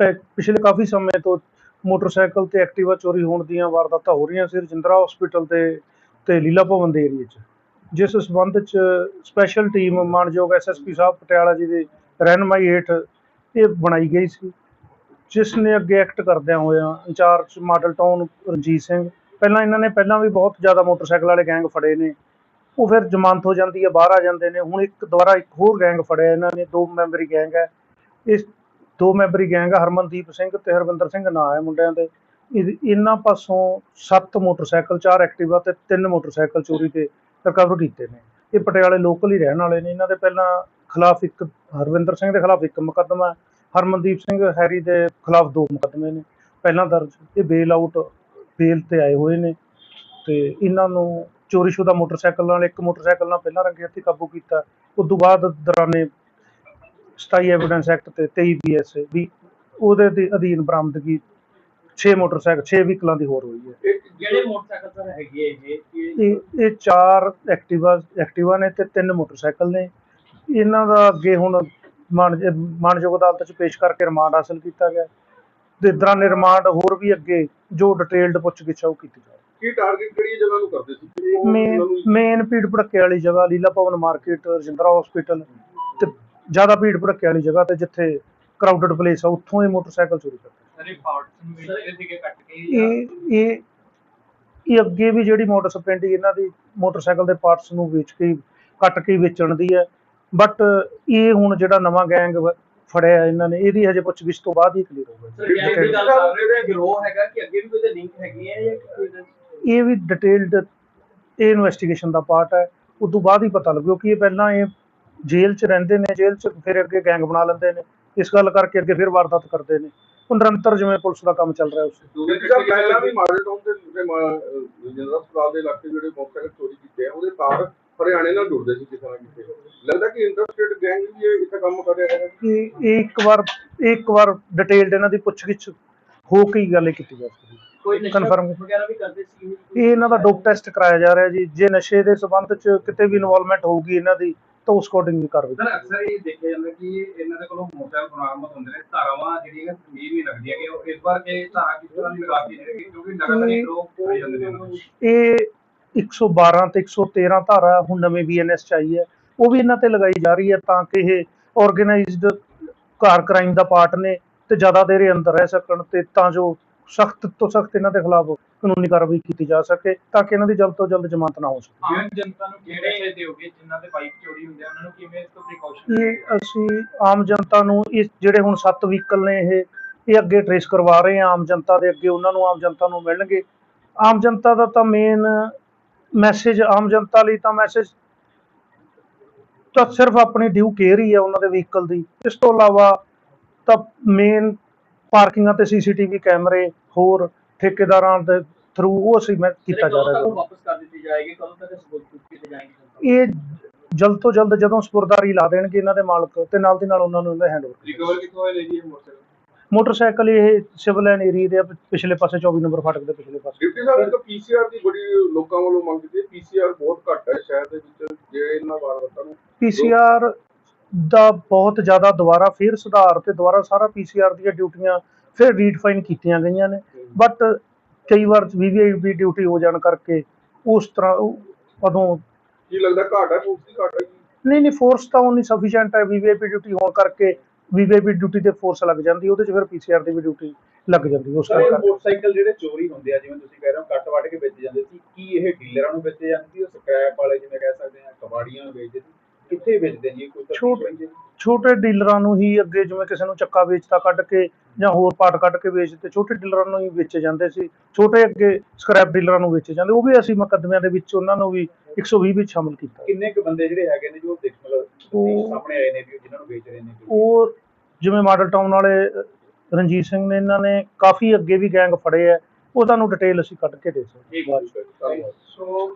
ਪਿਛਲੇ ਕਾਫੀ ਸਮੇਂ ਤੋਂ ਮੋਟਰਸਾਈਕਲ ਤੇ ਐਕਟਿਵਾ ਚੋਰੀ ਹੋਣ ਦੀਆਂ ਵਾਰਦਾਤਾਂ ਹੋ ਰਹੀਆਂ ਸੀ ਰਜਿੰਦਰਾ ਹਸਪੀਟਲ ਤੇ ਤੇ ਲੀਲਾ ਭਵਨ ਦੇ ਏਰੀਏ 'ਚ। ਜਿਸ ਸਬੰਧ 'ਚ ਸਪੈਸ਼ਲ ਟੀਮ ਮਾਨਯੋਗ ਐਸਐਸਪੀ ਸਾਹਿਬ ਪਟਿਆਲਾ ਜੀ ਦੇ ਰਹਿਨਮਾਈ ਹੇਠ ਇਹ ਬਣਾਈ ਗਈ ਸੀ। ਜਿਸ ਨੇ ਅੱਗੇ ਐਕਟ ਕਰਦਿਆਂ ਹੋਇਆ in charge model town Ranjit Singh, ਪਹਿਲਾਂ ਇਹਨਾਂ ਨੇ ਪਹਿਲਾਂ ਵੀ ਬਹੁਤ ਜ਼ਿਆਦਾ ਮੋਟਰਸਾਈਕਲ ਵਾਲੇ ਗੈਂਗ ਫੜੇ ਨੇ। ਉਹ ਫਿਰ ਜ਼ਮਾਨਤ ਹੋ ਜਾਂਦੀ ਹੈ, ਬਾਹਰ ਆ ਜਾਂਦੇ ਨੇ। ਹੁਣ ਇੱਕ ਦੁਬਾਰਾ ਇੱਕ ਹੋਰ ਗੈਂਗ ਫੜਿਆ ਇਹਨਾਂ ਨੇ, ਦੋ ਮੈਂਬਰੀ ਗੈਂਗ ਹੈ। ਇਸ ਦੋ ਮੈਂਬਰੀ ਗੈਂਗ ਹਰਮਨਦੀਪ ਸਿੰਘ ਤੇ ਹਰਵਿੰਦਰ ਸਿੰਘ ਨਾਂ ਹੈ ਮੁੰਡਿਆਂ ਦੇ। ਇਹ- ਇਹਨਾਂ ਪਾਸੋਂ ਸੱਤ ਮੋਟਰਸਾਈਕਲ, ਚਾਰ ਐਕਟਿਵਾ ਤੇ ਤਿੰਨ ਮੋਟਰਸਾਈਕਲ ਚੋਰੀ ਤੇ ਰਿਕਵਰ ਕੀਤੇ ਨੇ। ਇਹ ਪਟਿਆਲੇ ਲੋਕਲ ਹੀ ਰਹਿਣ ਵਾਲੇ ਨੇ। ਇਹਨਾਂ ਦੇ ਪਹਿਲਾਂ ਖਿਲਾਫ ਇੱਕ ਹਰਵਿੰਦਰ ਸਿੰਘ ਦੇ ਖਿਲਾਫ ਇੱਕ ਮੁਕੱਦਮਾ, ਹਰਮਨਦੀਪ ਸਿੰਘ ਹੈਰੀ ਦੇ ਖਿਲਾਫ ਦੋ ਮੁਕੱਦਮੇ ਨੇ। ਪਹਿਲਾਂ ਦਰਜ, ਇਹ ਬੇਲ ਆਊਟ ਬੇਲ ਤੇ ਆਏ ਹੋਏ ਨੇ ਤੇ ਇਹਨਾਂ ਨੂੰ ਚੋਰੀਸ਼ੁਦਾ ਮੋਟਰਸਾਈਕਲ ਨਾਲ, ਇੱਕ ਮੋਟਰਸਾਈਕਲ ਨਾਲ ਪਹਿਲਾਂ ਰੰਗੇ ਹੱਥੀਂ ਕਾਬੂ ਕੀਤਾ। ਉਸ ਤੋਂ ਬਾਅਦ ਦੌਰਾਨੇ 27 ਐਵੀਡੈਂਸ ਐਕਟ ਤੇ 23 ਬੀਐਸ ਵੀ ਉਹਦੇ ਦੇ ਅਧੀਨ ਬਰਾਮਦਗੀ 6 ਮੋਟਰਸਾਈਕਲ 6 ਵਹੀਕਲਾਂ ਦੀ ਹੋਰ ਹੋਈ ਹੈ। ਜਿਹੜੇ ਮੋਟਰਸਾਈਕਲ ਸਰ ਹੈਗੇ ਇਹ? ਇਹ ਇਹ ਚਾਰ ਐਕਟਿਵਾ ਐਕਟਿਵਾ ਨੇ ਤੇ ਤਿੰਨ ਮੋਟਰਸਾਈਕਲ ਨੇ। ਇਹਨਾਂ ਦਾ ਅੱਗੇ ਹੁਣ ਮਾਨ ਮਾਨਯੋਗ ਅਦਾਲਤ 'ਚ ਪੇਸ਼ ਕਰਕੇ ਰਿਮਾਂਡ ਹਾਸਲ ਕੀਤਾ ਗਿਆ। ਤੇ ਦੌਰਾਨੇ ਰਿਮਾਂਡ ਹੋਰ ਵੀ ਅੱਗੇ ਜੋ ਡਿਟੇਲਡ ਪੁੱਛਗਿੱਛ ਆ ਉਹ ਕੀਤੀ ਜਾਵੇ ਕੀ ਟਾਰਗੇਟ ਕਿਹੜੀ ਜਗ੍ਹਾ ਨੂੰ ਕਰਦੇ ਸੀ? ਮੇਨ ਭੀੜ ਭੜੱਕੇ ਵਾਲੀ ਜਗ੍ਹਾ ਲੀਲਾ ਭਵਨ ਮਾਰਕੀਟ ਰਜਿੰਦਰਾ ਹਸਪੀਟਲ ਜ਼ਿਆਦਾ ਭੀੜ ਭੜੱਕੇ ਵਾਲੀ ਜਗ੍ਹਾ ਤੇ ਜਿੱਥੇ ਕਰਾਊਡਡ ਪਲੇਸ ਆ ਉੱਥੋਂ ਇਹ ਮੋਟਰਸਾਈਕਲ ਚੋਰੀ ਕਰਦੇ ਸਾਰੇ ਪਾਰਟਸ ਨੂੰ ਵੇਚਦੇ ਸੀਗੇ ਕੱਟ ਕੇ ਇਹ ਇਹ ਇਹ ਅੱਗੇ ਵੀ ਜਿਹੜੀ ਮੋਟਰ ਸਪਲੈਂਡੀ ਇਹਨਾਂ ਦੀ ਮੋਟਰਸਾਈਕਲ ਦੇ ਪਾਰਟਸ ਨੂੰ ਵੇਚ ਕੇ ਕੱਟ ਕੇ ਵੇਚਣ ਦੀ ਹੈ ਬਟ ਇਹ ਹੁਣ ਜਿਹੜਾ ਨਵਾਂ ਗੈਂਗ ਫੜਿਆ ਇਹਨਾਂ ਨੇ ਇਹਦੀ ਹਜੇ ਪੁੱਛਗਿੱਛ ਤੋਂ ਬਾਅਦ ਹੀ ਕਲੀਅਰ ਹੋਊਗਾ ਸਰ ਗੈਂਗ ਦੀ ਗੱਲ ਕਰ ਰਹੇ ਹੋ ਗਰੋਹ ਹੈਗਾ ਕਿ ਅੱਗੇ ਵੀ ਕੋਈ ਲਿੰਕ ਹੈਗੀ ਹੈ ਜਾਂ ਕੋਈ ਇਹਦੇ- ਇਹ ਵੀ ਡਿਟੇਲਡ ਇਹ ਇਨਵੈਸਟੀਗੇਸ਼ਨ ਦਾ ਪਾਰਟ ਹੈ। ਉਸ ਤੋਂ ਬਾਅਦ ਹੀ ਪਤਾ ਲੱਗੂ ਕਿ ਇਹ ਪਹਿਲਾਂ ਇਹ ਜੇਲ੍ਹ 'ਚ ਰਹਿੰਦੇ ਨੇ ਜੇਲ੍ਹ 'ਚ ਫਿਰ ਅੱਗੇ ਗੈਂਗ ਬਣਾ ਲੈਂਦੇ ਨੇ। ਇਸ ਗੱਲ ਕਰਕੇ ਅੱਗੇ ਫਿਰ ਵਾਰਦਾਤ ਕਰਦੇ ਨੇ। ਉਹ ਨਿਰੰਤਰ ਜਿਵੇਂ ਪੁਲਿਸ ਦਾ ਕੰਮ ਚੱਲ ਰਿਹਾ ਉਸ ਦਾ ਪਹਿਲਾਂ ਵੀ ਮਾਡਲ ਟਾਊਨ ਦੇ ਹਸਪਤਾਲ ਦੇ ਇਲਾਕੇ ਜਿਹੜੇ ਮੋਟਰਸਾਈਕਲ ਚੋਰੀ ਕੀਤੇ ਆ ਉਹਦੇ ਤਾਰ ਹਰਿਆਣੇ ਨਾਲ ਜੁੜਦੇ ਸੀ ਕਿਸੇ ਨਾ ਕਿਸੇ ਲੱਗਦਾ ਕਿ ਇੰਟਰਸਟੇਟ ਗੈਂਗ ਵੀ ਇਹ ਇੱਥੇ ਕੰਮ ਕਰ ਰਿਹਾ ਹੈਗਾ। ਇਹ ਇੱਕ ਵਾਰ ਇੱਕ ਵਾਰ ਡਿਟੇਲਡ ਇਹਨਾਂ ਦੀ ਪੁੱਛਗਿੱਛ ਹੋ ਕੇ ਹੀ ਗੱਲ ਕੀਤੀ ਜਾ ਸਕਦੀ ਹੈ। ਕੋਈ Confirm। ਵਗੈਰਾ ਵੀ ਕਰਦੇ ਸੀ? ਇਹ ਇਹਨਾਂ ਦਾ ਡੋਪ ਟੈਸਟ ਕਰਾਇਆ ਜਾ ਰਿਹਾ ਜੀ। ਜੇ ਨਸ਼ੇ ਦੇ ਸਬੰਧ 'ਚ ਕਿਤੇ ਵੀ ਇਨਵੋਲਵਮੈਂਟ ਹੋਊਗੀ ਇਹਨਾਂ ਦੀ ਤਾਂ ਉਸ ਅਕੋਰਡਿੰਗ ਵੀ ਕਾਰਵਾਈ ਸਰ ਅਕਸਰ ਇਹ ਦੇਖਿਆ ਜਾਂਦਾ ਕਿ ਇਹਨਾਂ ਦੇ ਕੋਲੋਂ ਮੋਟਰਸਾਈਕਲ ਬਰਾਮਦ ਹੁੰਦੇ ਨੇ। ਧਾਰਾਵਾਂ ਜਿਹੜੀਆਂ ਸਮੀਰ ਨਹੀਂ ਲੱਗਦੀਆਂ ਕਿ ਉਹ ਇਸ ਵਾਰ ਇਹ ਧਾਰਾ ਕਿਸ ਤਰ੍ਹਾਂ ਦੀ ਲਗਾ ਕੇ ਜਿਹੜੇ ਕਿਉਂਕਿ ਲਗਾਤਾਰ ਹੀ ਲੋਕ ਫੜੇ ਜਾਂਦੇ ਨੂੰ। ਇਹ 112 ਤੇ 113 ਧਾਰਾ ਹੁਣ ਨਵੇਂ ਬੀਐਨਐਸ ਚ ਆਈ ਹੈ। ਉਹ ਵੀ ਇਹਨਾਂ ਤੇ ਲਗਾਈ ਜਾ ਰਹੀ ਹੈ ਤਾਂ ਕਿ ਇਹ ਆਰਗੇਨਾਈਜ਼ਡ ਕਾਰ ਕ੍ਰਾਈਮ ਦਾ ਪਾਰਟ ਨੇ ਤੇ ਜ਼ਿਆਦਾ ਦੇਰ ਇਹ ਅੰਦਰ ਰਹਿ ਸਕਣ ਤੇ ਤਾਂ ਜੋ ਸਖਤ ਤੋਂ ਸਖਤ ਇਹਨਾਂ ਦੇ ਖਿਲਾਫ ਕਾਨੂੰਨੀ ਕਾਰਵਾਈ ਕੀਤੀ ਜਾ ਸਕੇ ਤਾਂ ਕਿ ਇਹਨਾਂ ਦੀ ਜਲਦ ਤੋਂ ਜਲਦ ਜ਼ਮਾਨਤ ਨਾ ਹੋ ਸਕੇ। ਆਮ ਜਨਤਾ ਨੂੰ ਕਿਹੜੇ ਦਿਓਗੇ ਜਿਨ੍ਹਾਂ ਦੇ ਬਾਈਕ ਚੋਰੀ ਹੁੰਦੇ ਆ? ਉਹਨਾਂ ਨੂੰ ਕਿਵੇਂ ਇਸ ਤੋਂ ਪ੍ਰੀਕਾਸ਼ਨ ਇਹ ਅਸੀਂ ਆਮ ਜਨਤਾ ਨੂੰ ਇਸ ਜਿਹੜੇ ਹੁਣ ਸੱਤ ਵਹੀਕਲ ਨੇ ਇਹ ਇਹ ਅੱਗੇ ਟਰੇਸ ਕਰਵਾ ਰਹੇ ਹਾਂ। ਆਮ ਜਨਤਾ ਦੇ ਅੱਗੇ ਉਹਨਾਂ ਨੂੰ ਆਮ ਜਨਤਾ ਨੂੰ ਮਿਲਣਗੇ। ਆਮ ਜਨਤਾ ਦਾ ਤਾਂ ਮੇਨ ਮੈਸੇਜ ਆਮ ਜਨਤਾ ਲਈ ਤਾਂ ਮੈਸੇਜ ਤਾਂ ਸਿਰਫ ਆਪਣੀ ਡਿਊ ਕੇਅਰ ਹੀ ਹੈ ਉਹਨਾਂ ਦੇ ਵਹੀਕਲ ਦੀ। ਇਸ ਤੋਂ ਇਲਾਵਾ ਤਾਂ ਮੇਨ ਪਾਰਕਿੰਗਾਂ ਤੇ ਸੀਸੀਟੀਵੀ ਕੈਮਰੇ ਹੋਰ ਠੇਕੇਦਾਰਾਂ ਦੇ ਥਰੂ ਉਹ ਅਸੀਂ ਮੈਂ ਕੀਤਾ ਜਾ ਰਿਹਾ ਹੈ। ਵਾਪਸ ਕਰ ਦਿੱਤੀ ਜਾਏਗੀ ਕਦੋਂ ਤੱਕ ਸਬੂਤ ਕੀਤੇ ਜਾਣਗੇ ਇਹ ਜਲਦ ਤੋਂ ਜਲਦ ਜਦੋਂ ਸਪੁਰਦਾਰੀ ਲਾ ਦੇਣਗੇ ਇਹਨਾਂ ਦੇ ਮਾਲਕ ਤੇ ਨਾਲ ਦੀ ਨਾਲ ਉਹਨਾਂ ਨੂੰ ਇਹਦਾ ਹੈਂਡਓਵਰ ਰਿਕਵਰ ਕਿੱਥੋਂ ਹੋਏ ਜੀ ਇਹ ਮੋਟਰਸਾਈਕਲ? ਮੋਟਰਸਾਈਕਲ ਇਹ ਸਿਵਲ ਲਾਈਨ ਏਰੀਆ ਦੇ ਪਿਛਲੇ ਪਾਸੇ 24 ਨੰਬਰ ਫਾਟਕ ਦੇ ਪਿਛਲੇ ਪਾਸੇ। ਡਿਪਟੀ ਸਾਹਿਬ ਇੱਕ ਪੀਸੀਆਰ ਦੀ ਬੜੀ ਲੋਕਾਂ ਵੱਲੋਂ ਮੰਗ ਕੀਤੀ ਹੈ। ਪੀਸੀਆਰ ਬਹੁਤ ਘੱਟ ਹੈ ਸ਼ਹਿਰ ਦੇ ਵਿੱਚ ਜਿਹੜੇ ਇਹਨਾਂ ਵਾਰਦਾਤਾਂ ਨੂੰ ਪੀਸੀਆਰ ਦਾ ਬਹੁਤ ਜ਼ਿਆਦਾ ਦੁਬਾਰਾ ਫਿਰ ਸੁਧਾਰ ਤੇ ਦੁਬਾਰਾ ਸਾਰਾ ਪੀਸੀਆਰ ਦੀਆਂ ਡਿਊਟੀਆਂ ਫਿਰ ਰੀਡਫਾਈਨ ਕੀਤੀਆਂ ਗਈਆਂ ਨੇ। ਬਟ ਕਈ ਵਾਰ ਵੀਵੀਆਈਪੀ ਡਿਊਟੀ ਹੋ ਜਾਣ ਕਰਕੇ ਉਸ ਤਰ੍ਹਾਂ ਉਦੋਂ ਕੀ ਲੱਗਦਾ ਘਾਟ ਦੀ ਘਾਟ ਨਹੀਂ ਨਹੀਂ ਫੋਰਸ ਤਾਂ ਉਨੀ ਸਫੀਸ਼ੀਐਂਟ ਹੈ। ਵੀਵੀਆਈਪੀ ਡਿਊਟੀ ਹੋਣ ਕਰਕੇ ਵੀਵੀਆਈਪੀ ਡਿਊਟੀ ਤੇ ਫੋਰਸ ਲੱਗ ਜਾਂਦੀ ਉਹਦੇ ਚ ਫਿਰ ਪੀਸੀਆਰ ਦੀ ਵੀ ਡਿਊਟੀ ਲੱਗ ਜਾਂਦੀ ਉਸ ਕਰਕੇ। ਮੋਟਰਸਾਈਕਲ ਜਿਹੜੇ ਚੋਰੀ ਹੁੰਦੇ ਆ ਜਿਵੇਂ ਤੁਸੀਂ ਕਹਿ ਰਹੇ ਹੋ ਕੱਟ ਵੱਢ ਕੇ ਵੇਚੇ ਜਾਂਦੇ ਸੀ ਕੀ ਇਹ ਡੀਲਰਾਂ ਨੂੰ ਵੇਚੇ ਜਾਂਦੇ ਸੀ ਉਹ ਸਕ੍ਰੈਪ ਵਾਲੇ ਜਿਵੇਂ ਕਹਿ ਸਕਦੇ ਆ ਕਬਾੜੀਆਂ ਨੂੰ ਵੇਚਦੇ ਸੀ? ਕਿੱਥੇ ਵੇਚਦੇ ਜੀ? ਕੋਈ ਛੋਟ-? ਛੋਟੇ ਡੀਲਰਾਂ ਨੂੰ ਹੀ ਅੱਗੇ ਜਿਵੇਂ ਕਿਸੇ ਨੂੰ ਚੱਕਾ ਵੇਚਤਾ ਕੱਢ ਕੇ ਜਾਂ ਹੋਰ ਪਾਰਟ ਕੱਢ ਕੇ ਵੇਚਦੇ ਛੋਟੇ ਡੀਲਰਾਂ ਨੂੰ ਹੀ ਵੇਚੇ ਜਾਂਦੇ ਸੀ। ਛੋਟੇ ਅੱਗੇ ਸਕ੍ਰੈਪ ਡੀਲਰਾਂ ਨੂੰ ਵੇਚੇ ਜਾਂਦੇ। ਉਹ ਵੀ ਅਸੀਂ ਮੁਕੱਦਮਿਆਂ ਦੇ ਵਿੱਚ ਉਹਨਾਂ ਨੂੰ ਵੀ 120 ਵਿੱਚ ਸ਼ਾਮਲ ਕੀਤਾ। ਕਿੰਨੇ ਕੁ ਬੰਦੇ ਜਿਹੜੇ ਹੈਗੇ ਨੇ ਜੋ ਦੇਖ ਮਤਲਬ ਉਹ- ਸਾਹਮਣੇ ਆਏ ਨੇ ਵੀ ਜਿਨ੍ਹਾਂ ਨੂੰ ਵੇਚ ਰਹੇ ਨੇ? ਉਹ ਜਿਵੇਂ ਮਾਡਲ ਟਾਊਨ ਵਾਲੇ ਰਣਜੀਤ ਸਿੰਘ ਨੇ ਇਹਨਾਂ ਨੇ ਕਾਫੀ ਅੱਗੇ ਵੀ ਗੈਂਗ ਫੜੇ ਆ। ਉਹ ਤੁਹਾਨੂੰ ਡਿਟੇਲ ਅਸੀਂ ਕੱਢ ਕੇ ਦੇ ਸਕਦੇ ਹਾਂ। ਧੰਨਵਾਦ। ਸੋ